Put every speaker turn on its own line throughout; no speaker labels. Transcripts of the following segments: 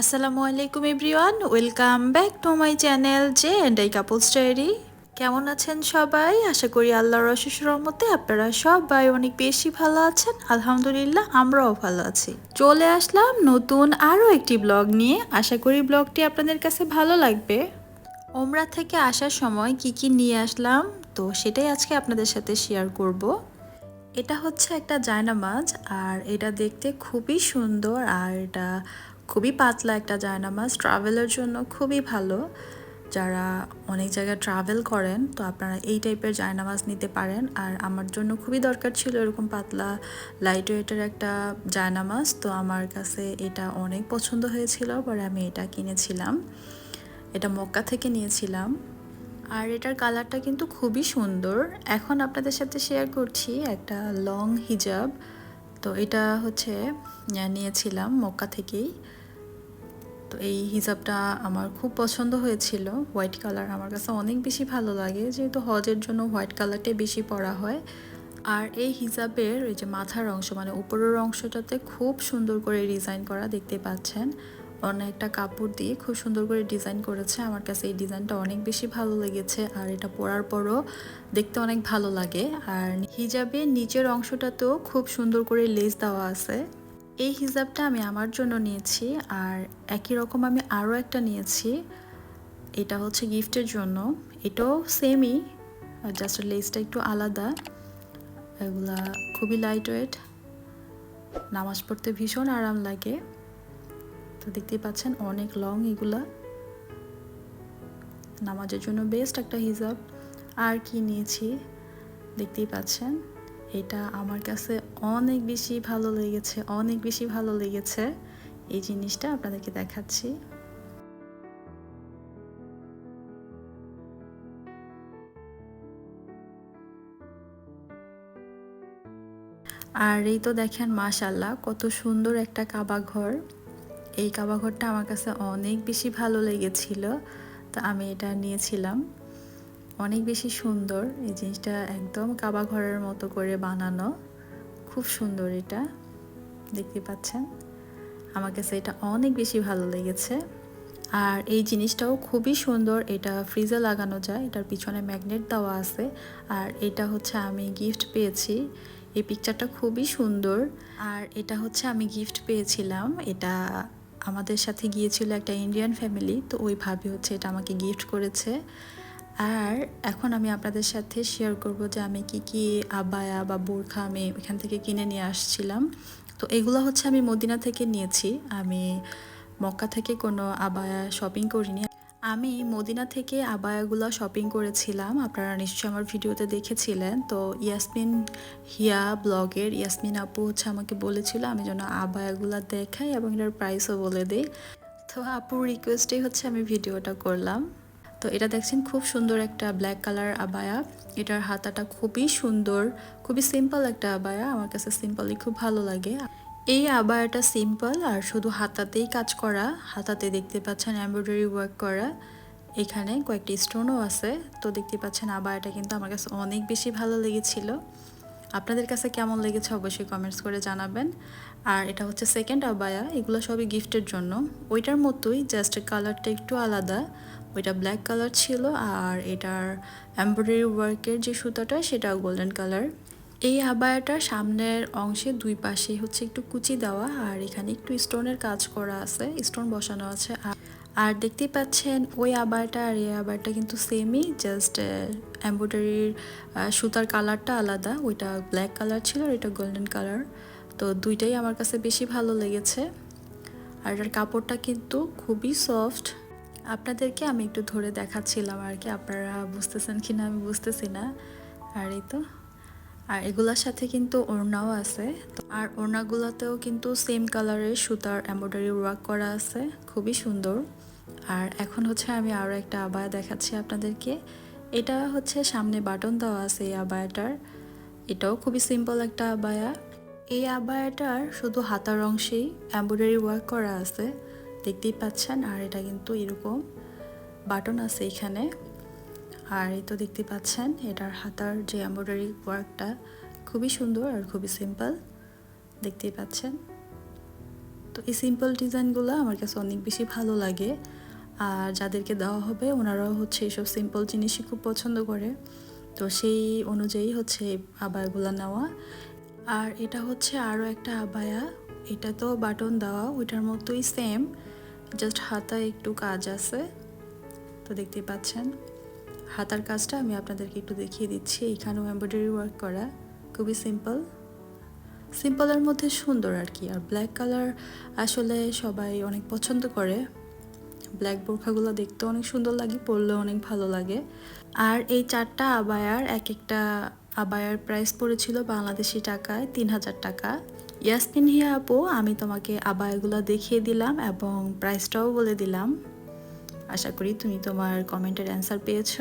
আসসালামু আলাইকুম everyone, welcome back to my channel J and I couples diary. কেমন আছেন সবাই? আশা করি আল্লাহর অশেষ রহমতে আপনারা সবাই অনেক বেশি ভালো আছেন। আলহামদুলিল্লাহ, আমরাও ভালো আছি। চলে আসলাম নতুন আরও একটি ব্লগ নিয়ে। আশা করি ব্লগটি আপনাদের কাছে ভালো লাগবে। ওমরা থেকে আসার সময় কি কি নিয়ে আসলাম, তো সেটাই আজকে আপনাদের সাথে শেয়ার করব। এটা হচ্ছে একটা জায়নামাজ আর এটা দেখতে খুবই সুন্দর, আর এটা খুবই পাতলা একটা জায়নামাজ ট্রাভেলের জন্য খুবই ভালো। যারা অনেক জায়গায় ট্রাভেল করেন, তো আপনারা এই টাইপের জায়নামাজ নিতে পারেন। আর আমার জন্য খুবই দরকার ছিল এরকম পাতলা লাইট ওয়েটের একটা জায়নামাজ তো আমার কাছে এটা অনেক পছন্দ হয়েছিল, পরে আমি এটা কিনেছিলাম। এটা মক্কা থেকে নিয়েছিলাম। আর এটার কালারটা কিন্তু খুবই সুন্দর। এখন আপনাদের সাথে শেয়ার করছি একটা লং হিজাব তো এটা হচ্ছে নিয়েছিলাম মক্কা থেকেই। তো এই হিজাবটা আমার খুব পছন্দ হয়েছিল। হোয়াইট কালার আমার কাছে অনেক বেশি ভালো লাগে, যেহেতু হজের জন্য হোয়াইট কালারটাই বেশি পরা হয়। আর এই হিজাবের এই যে মাথার অংশ মানে উপরের অংশটাতে খুব সুন্দর করে ডিজাইন করা দেখতে পাচ্ছেন। অনেকটা কাপড় দিয়ে খুব সুন্দর করে ডিজাইন করেছে। আমার কাছে এই ডিজাইনটা অনেক বেশি ভালো লেগেছে আর এটা পরার পরও দেখতে অনেক ভালো লাগে। আর হিজাবের নিচের অংশটাতেও খুব সুন্দর করে লেস দেওয়া আছে। এই হিজাবটা আমি আমার জন্য নিয়েছি আর একই রকম আমি আরও একটা নিয়েছি। এটা হচ্ছে গিফটের জন্য। এটাও সেমই জাস্ট লেসটা একটু আলাদা। এগুলা খুবই লাইট ওয়েট নামাজ পড়তে ভীষণ আরাম লাগে। তো দেখতেই পাচ্ছেন অনেক লং এগুলা। নামাজের জন্য বেস্ট একটা হিজাব আর কি নিয়েছি? দেখতেই পাচ্ছেন। এটা আমার কাছে অনেক বেশি ভালো লেগেছে, অনেক বেশি ভালো লেগেছে। এই জিনিসটা আপনাদেরকে দেখাচ্ছি। আর এই তো দেখেন মাশাল্লাহ কত সুন্দর একটা কাবা ঘর এই কাবা ঘরটা আমার কাছে অনেক বেশি ভালো লেগেছিল, তো আমি এটা নিয়েছিলাম। অনেক বেশি সুন্দর। এই জিনিসটা একদম কাবা ঘরের মতো করে বানানো। খুব সুন্দর এটা। দেখতে পাচ্ছেন? আমার কাছে এটা অনেক বেশি ভালো লেগেছে। আর এই জিনিসটাও খুবই সুন্দর। এটা ফ্রিজে লাগানো যায়। এটার পিছনে ম্যাগনেট দেওয়া আছে। আর এটা হচ্ছে আমি গিফট পেয়েছি। এই পিকচারটা খুবই সুন্দর। আর এটা হচ্ছে আমি গিফট পেয়েছিলাম। এটা আমাদের সাথে গিয়েছিল একটা ইন্ডিয়ান ফ্যামিলি। তো ওই ভাবি হচ্ছে এটা আমাকে গিফট করেছে। আর এখন আমি আপনাদের সাথে শেয়ার করব যে আমি কি কি আবায়া বা বোরখা আমি এখান থেকে কিনে নিয়ে আসছিলাম। তো এগুলো হচ্ছে আমি মদিনা থেকে নিয়েছি। আমি মক্কা থেকে কোনো আবায়া শপিং করিনি। আমি মদিনা থেকে আবায়াগুলো শপিং করেছিলাম। আপনারা নিশ্চয়ই আমার ভিডিওতে দেখেছিলেন। তো ইয়াসমিন হিয়া ব্লগের ইয়াসমিন আপু হচ্ছে আমাকে বলেছিল, আমি যেন আবায়াগুলো দেখাই এবং এটার প্রাইসও বলে দিই। তো আপুর রিকোয়েস্টেই হচ্ছে আমি ভিডিওটা করলাম। তো এটা দেখছেন খুব সুন্দর একটা ব্ল্যাক কালার আবায়া। এটার হাতাটা খুবই সুন্দর, খুবই সিম্পল একটা আবায়া। আমার কাছে সিম্পলই খুব ভালো লাগে। এই আবায়াটা সিম্পল আর শুধু হাতাতেই কাজ করা। হাতাতে দেখতে পাচ্ছেন এমব্রয়ডারি ওয়ার্ক করা। এখানে কয়েকটি স্টোনও আছে। তো দেখতে পাচ্ছেন আবায়াটা কিন্তু আমার কাছে অনেক বেশি ভালো লেগেছিল। আপনাদের কাছে কেমন লেগেছে অবশ্যই কমেন্টস করে জানাবেন। আর এটা হচ্ছে সেকেন্ড আবায়া। এগুলো সবই গিফটের জন্য। ওইটার মতোই জাস্ট কালারটা একটু আলাদা। ওইটা ব্ল্যাক কালার ছিল আর এটার এমব্রয়ডারি ওয়ার্কের যে সুতাটা, সেটা গোল্ডেন কালার এই আবায়াটার সামনের অংশে দুই পাশে হচ্ছে একটু কুচি দেওয়া আর এখানে একটু স্টোনের কাজ করা আছে স্টোন বসানো আছে। আর দেখতেই পাচ্ছেন ওই আবারটা আর এই আবারটা কিন্তু সেমই জাস্ট এম্ব্রয়ডারির সুতার কালারটা আলাদা। ওইটা ব্ল্যাক কালার ছিল আর এটা গোল্ডেন কালার তো দুইটাই আমার কাছে বেশি ভালো লেগেছে। আর এটার কাপড়টা কিন্তু খুবই সফট আপনাদেরকে আমি একটু ধরে দেখাচ্ছিলাম আর কি, আপনারা বুঝতেছেন কি না আমি বুঝতেছি না। আর এই তো, আর এগুলোর সাথে কিন্তু ওড়নাও আছে। আর ওড়নাগুলোতেও কিন্তু সেম কালারের সুতার এম্ব্রয়ডারি ওয়ার্ক করা আছে, খুবই সুন্দর। আর এখন হচ্ছে আমি আরও একটা আবায়া দেখাচ্ছি আপনাদেরকে। এটা হচ্ছে সামনে বাটন দেওয়া আছে এই আবায়াটার। এটাও খুবই সিম্পল একটা আবায়া। এই আবায়াটার শুধু হাতার অংশেই এম্ব্রয়ডারি ওয়ার্ক করা আছে। দেখতেই পাচ্ছেন, আর এটা কিন্তু এরকম বাটন আছে এখানে। আর এই তো দেখতে পাচ্ছেন, এটার হাতার যে এম্ব্রয়ডারি ওয়ার্কটা খুবই সুন্দর আর খুবই সিম্পল দেখতেই পাচ্ছেন। তো এই সিম্পল ডিজাইনগুলো আমার কাছে অনেক বেশি ভালো লাগে। আর যাদেরকে দেওয়া হবে, ওনারাও হচ্ছে এইসব সিম্পল জিনিসই খুব পছন্দ করে। তো সেই অনুযায়ী হচ্ছে আবায়াগুলো নেওয়া। আর এটা হচ্ছে আরও একটা আবায়া। এটা তো বাটন দেওয়া, ওইটার মতোই সেম জাস্ট হাতায় একটু কাজ আছে। তো দেখতেই পাচ্ছেন। হাতার কাজটা আমি আপনাদেরকে একটু দেখিয়ে দিচ্ছি। এখানেও এমব্রয়ডারি ওয়ার্ক করা। খুবই সিম্পল সিম্পলের মধ্যে সুন্দর আর কি। আর ব্ল্যাক কালার আসলে সবাই অনেক পছন্দ করে। ব্ল্যাক বোরখাগুলো দেখতে অনেক সুন্দর লাগে, পরলেও অনেক ভালো লাগে। আর এই চারটা আবায়ার, এক একটা আবায়ার প্রাইস পড়েছিল বাংলাদেশি টাকায় তিন হাজার টাকা। ইয়াসমিন হিয়া আপু, আমি তোমাকে আবায়াগুলো দেখিয়ে দিলাম এবং প্রাইসটাও বলে দিলাম। আশা করি তুমি তোমার কমেন্টের অ্যান্সার পেয়েছ।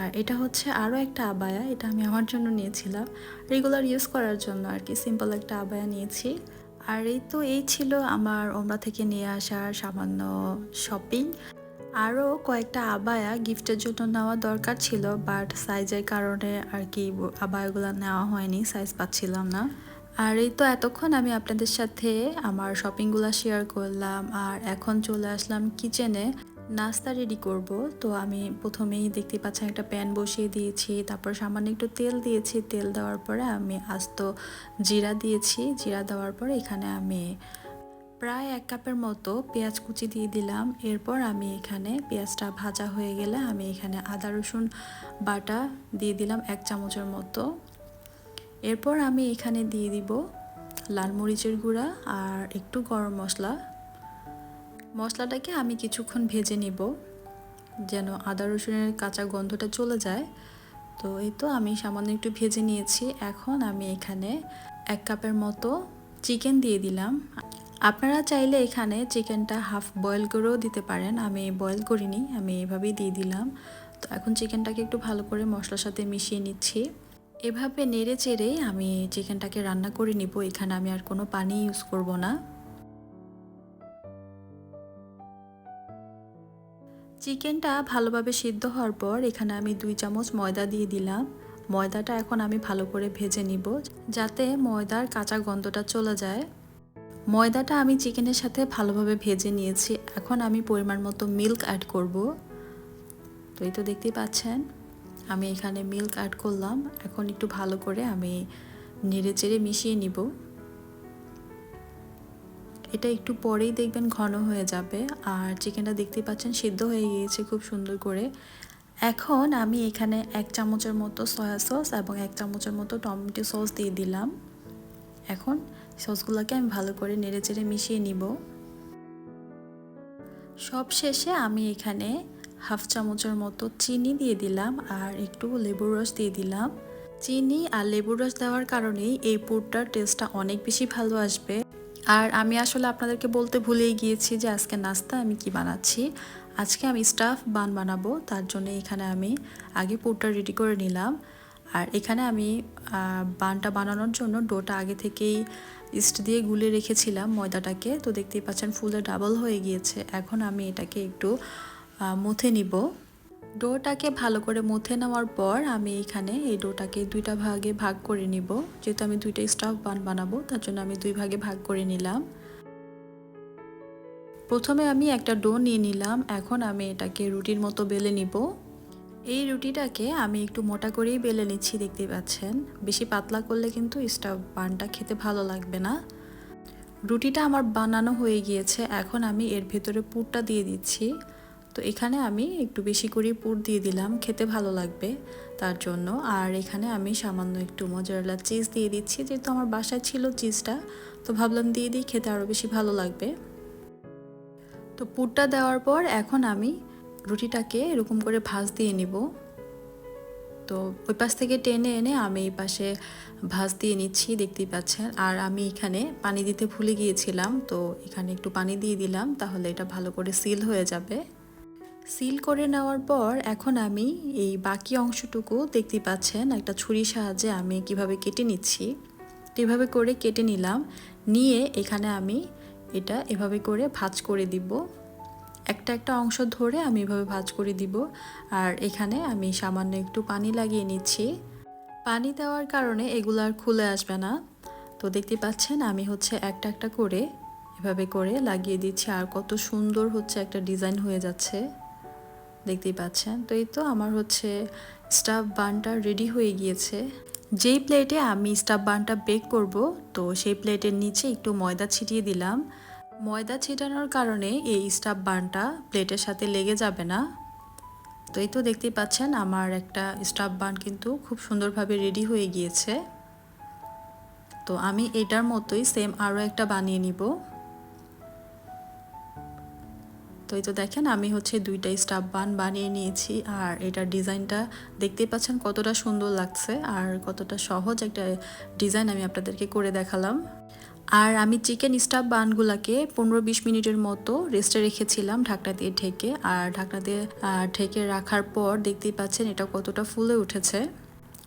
আর এটা হচ্ছে আরও একটা আবায়া, এটা আমি আমার জন্য নিয়েছিলাম। রেগুলার ইউজ করার জন্য আর কি সিম্পল একটা আবায়া নিয়েছি। আর এই তো, এই ছিল আমার ওমরা থেকে নিয়ে আসার সামান্য শপিং আরও কয়েকটা আবায়া গিফটের জন্য নেওয়া দরকার ছিল বাট সাইজের কারণে আর কি আবায়াগুলো নেওয়া হয়নি সাইজ পাচ্ছিলাম না। আর এই তো এতক্ষণ আমি আপনাদের সাথে আমার শপিংগুলো শেয়ার করলাম, আর এখন চলে আসলাম কিচেনে নাস্তা রেডি করব। তো আমি প্রথমেই দেখতে পাচ্ছেন একটা প্যান বসিয়ে দিয়েছি, তারপর সামান্য একটু তেল দিয়েছি। তেল দেওয়ার পরে আমি আস্ত জিরা দিয়েছি। জিরা দেওয়ার পরে এখানে আমি প্রায় এক কাপের মতো পেঁয়াজ কুচি দিয়ে দিলাম। এরপর আমি এখানে পেঁয়াজটা ভাজা হয়ে গেলে আমি এখানে আদা রসুন বাটা দিয়ে দিলাম এক চামচের মতো। এরপর আমি এখানে দিয়ে দিব লাল মরিচের গুঁড়া আর একটু গরম মশলা। মশলাটাকে আমি কিছুক্ষণ ভেজে নিব যেন আদা রসুনের কাঁচা গন্ধটা চলে যায়। তো এই তো আমি সামান্য একটু ভেজে নিয়েছি। এখন আমি এখানে এক কাপের মতো চিকেন দিয়ে দিলাম। আপনারা চাইলে এখানে চিকেনটা হাফ বয়েল করেও দিতে পারেন। আমি বয়েল করিনি, আমি এভাবেই দিয়ে দিলাম। তো এখন চিকেনটাকে একটু ভালো করে মশলার সাথে মিশিয়ে নিচ্ছি। এভাবে নেড়ে চেড়ে আমি চিকেনটাকে রান্না করে নিব। এখানে আমি আর কোনো পানি ইউজ করব না। চিকেনটা ভালোভাবে সিদ্ধ হওয়ার পর এখানে আমি দুই চামচ ময়দা দিয়ে দিলাম। ময়দাটা এখন আমি ভালো করে ভেজে নিব যাতে ময়দার কাঁচা গন্ধটা চলে যায়। ময়দাটা আমি চিকেনের সাথে ভালোভাবে ভেজে নিয়েছি। এখন আমি পরিমাণ মতো মিল্ক অ্যাড করব। তো এই তো দেখতেই পাচ্ছেন। আমি এখানে মিল্ক অ্যাড করলাম। এখন একটু ভালো করে আমি নেড়ে চেড়ে মিশিয়ে নিব। এটা একটু পরেই দেখবেন ঘন হয়ে যাবে। আর চিকেনটা দেখতে পাচ্ছেন সিদ্ধ হয়ে গিয়েছে খুব সুন্দর করে। এখন আমি এখানে এক চামচের মতো সয়া সস এবং এক চামচের মতো টমেটো সস দিয়ে দিলাম। এখন সসগুলোকে আমি ভালো করে নেড়ে চেড়ে মিশিয়ে নিব। সব শেষে আমি এখানে হাফ চামচের মতো চিনি দিয়ে দিলাম আর একটু লেবুর রস দিয়ে দিলাম। চিনি আর লেবুর রস দেওয়ার কারণেই এই পুরটার টেস্টটা অনেক বেশি ভালো আসবে। আর আমি আসলে আপনাদেরকে বলতে ভুলেই গিয়েছি যে আজকে নাস্তা আমি কি বানাচ্ছি। আজকে আমি স্টাফ বান বানাবো, তার জন্য এখানে আমি আগে পুরটা রেডি করে নিলাম। আর এখানে আমি বানটা বানানোর জন্য ডোটা আগে থেকেই ইস্ট দিয়ে গুলে রেখেছিলাম ময়দাটাকে। তো দেখতেই পাচ্ছেন ফুলে ডাবল হয়ে গিয়েছে। এখন আমি এটাকে একটু মুথে নিব। ডোটাকে ভালো করে মুথে নেওয়ার পর আমি এখানে এই ডোটাকে দুইটা ভাগে ভাগ করে নিব। যেহেতু আমি দুইটা স্টাফ বান বানাবো, তার জন্য আমি দুই ভাগে ভাগ করে নিলাম। প্রথমে আমি একটা ডো নিয়ে নিলাম। এখন আমি এটাকে রুটির মতো বেলে নিব। এই রুটিটাকে আমি একটু মোটা করেই বেলে নিচ্ছি, দেখতে পাচ্ছেন। বেশি পাতলা করলে কিন্তু স্টাফ বানটা খেতে ভালো লাগবে না। রুটিটা আমার বানানো হয়ে গিয়েছে। এখন আমি এর ভেতরে পুরটা দিয়ে দিচ্ছি। তো এখানে আমি একটু বেশি করে পুর দিয়ে দিলাম, খেতে ভালো লাগবে তার জন্য। আর এখানে আমি সামান্য একটু মজারেলা চিজ দিয়ে দিচ্ছি, যেহেতু আমার বাসায় ছিল চিজটা তো ভাবলাম দিয়ে দিই, খেতে আরও বেশি ভালো লাগবে। তো পুরটা দেওয়ার পর এখন আমি রুটিটাকে এরকম করে ভাজ দিয়ে নিব। তো ওই পাশ থেকে টেনে এনে আমি এই পাশে ভাজ দিয়ে নিচ্ছি, দেখতেই পাচ্ছেন। আর আমি এখানে পানি দিতে ভুলে গিয়েছিলাম, তো এখানে একটু পানি দিয়ে দিলাম, তাহলে এটা ভালো করে সিল হয়ে যাবে। সিল করে নেওয়ার পর এখন আমি এই বাকি অংশটুকু দেখতে পাচ্ছেন, একটা ছুরির সাহায্যে আমি কীভাবে কেটে নিচ্ছি। এভাবে করে কেটে নিলাম, নিয়ে এখানে আমি এটা এভাবে করে ভাজ করে দিব। একটা একটা অংশ ধরে আমি এভাবে ভাজ করে দিব। আর এখানে আমি সামান্য একটু পানি লাগিয়ে নিচ্ছি। পানি দেওয়ার কারণে এগুলো আর খুলে আসবে না। তো দেখতে পাচ্ছেন, আমি হচ্ছে একটা একটা করে এভাবে করে লাগিয়ে দিচ্ছি। আর কত সুন্দর হচ্ছে একটা ডিজাইন হয়ে যাচ্ছে। দেখতেই পাচ্ছেন। তো এই তো আমার হচ্ছে স্টাফ বানটা রেডি হয়ে গিয়েছে। যেই প্লেটে আমি স্টাফ বানটা বেক করব, তো সেই প্লেটের নিচে একটু ময়দা ছিটিয়ে দিলাম। ময়দা ছিটানোর কারণে এই স্টাফ বানটা প্লেটের সাথে লেগে যাবে না। তো এই তো দেখতেই পাচ্ছেন, আমার একটা স্টাফ বান কিন্তু খুব সুন্দরভাবে রেডি হয়ে গিয়েছে। তো আমি এটার মতোই সেম আরও একটা বানিয়ে নিব। তো এই তো দেখেন, আমি হচ্ছে দুইটা স্টাফ বান বানিয়ে নিয়েছি আর এটার ডিজাইনটা দেখতেই পাচ্ছেন কতটা সুন্দর লাগছে আর কতটা সহজ একটা ডিজাইন আমি আপনাদেরকে করে দেখালাম। আর আমি চিকেন স্টাফ বানগুলাকে পনেরো বিশ মিনিটের মতো রেস্টে রেখেছিলাম ঢাকনা দিয়ে ঢেকে, আর ঢাকনা দিয়ে ঢেকে রাখার পর দেখতেই পাচ্ছেন এটা কতটা ফুলে উঠেছে।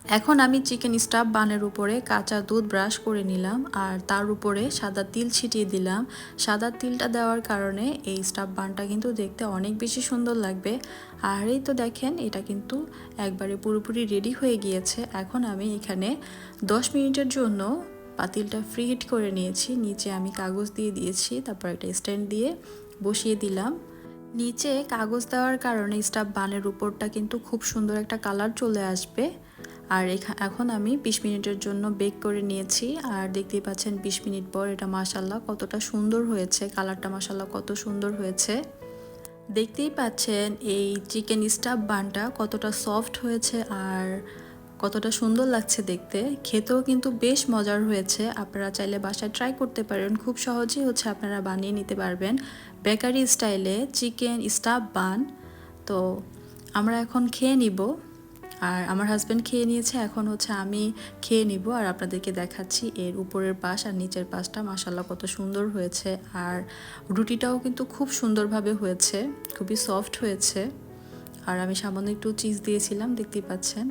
এখন আমি চিকেন স্টাফ বানের উপরে কাঁচা দুধ ব্রাশ করে নিলাম আর তার উপরে সাদা তিল ছিটিয়ে দিলাম। সাদা তিলটা দেওয়ার কারণে এই স্টাফ বানটা কিন্তু দেখতে অনেক বেশি সুন্দর লাগবে। আর এই তো দেখেন, এটা কিন্তু একবারে পুরোপুরি রেডি হয়ে গিয়েছে। এখন আমি এখানে দশ মিনিটের জন্য পাতিলটা ফ্রি হিট করে নিয়েছি। নিচে আমি কাগজ দিয়ে দিয়েছি, তারপর একটা স্ট্যান্ড দিয়ে বসিয়ে দিলাম। নিচে কাগজ দেওয়ার কারণে স্টাফ বানের উপরটা কিন্তু খুব সুন্দর একটা কালার চলে আসবে। আর এখন আমি বিশ মিনিটের জন্য বেক করে নিয়েছি। আর দেখতেই পাচ্ছেন বিশ মিনিট পর এটা মাসাল্লাহ কতটা সুন্দর হয়েছে, কালারটা মাসাল্লাহ কত সুন্দর হয়েছে। দেখতেই পাচ্ছেন এই চিকেন স্টাফ বানটা কতটা সফট হয়েছে আর কতটা সুন্দর লাগছে দেখতে। খেতেও কিন্তু বেশ মজার হয়েছে। আপনারা চাইলে বাসায় ট্রাই করতে পারেন। খুব সহজেই হচ্ছে আপনারা বানিয়ে নিতে পারবেন বেকারি স্টাইলে চিকেন স্টাফ বান তো আমরা এখন খেয়ে নিব। আর আমার হাজব্যান্ড খেয়ে নিয়েছে, এখন হচ্ছে আমি খেয়ে নিব আর আপনাদেরকে দেখাচ্ছি এর উপরের পাশ আর নিচের পাশটা। মাসাল্লাহ কত সুন্দর হয়েছে। আর রুটিটাও কিন্তু খুব সুন্দরভাবে হয়েছে, খুবই সফট হয়েছে। আর আমি সামান্য একটু চিজ দিয়েছিলাম, দেখতেই পাচ্ছেন।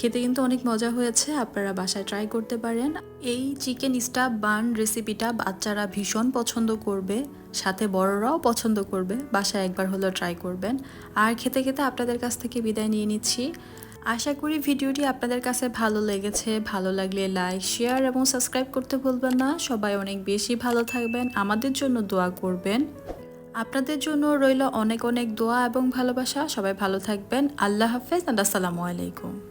খেতে কিন্তু অনেক মজা হয়েছে, আপনারা বাসায় ট্রাই করতে পারেন। এই চিকেন স্টাফ বান রেসিপিটা বাচ্চারা ভীষণ পছন্দ করবে, সাথে বড়রাও পছন্দ করবে, বাসায় একবার হলেও ট্রাই করবেন। আর খেতে খেতে আপনাদের কাছ থেকে বিদায় নিয়ে নিচ্ছি। আশা করি ভিডিওটি আপনাদের কাছে ভালো লেগেছে, ভালো লাগলে লাইক শেয়ার এবং সাবস্ক্রাইব করতে ভুলবেন না। সবাই অনেক বেশি ভালো থাকবেন, আমাদের জন্য দোয়া করবেন। আপনাদের জন্য রইল অনেক অনেক দোয়া এবং ভালোবাসা, সবাই ভালো থাকবেন। আল্লাহ হাফেজ আর আসসালামু আলাইকুম।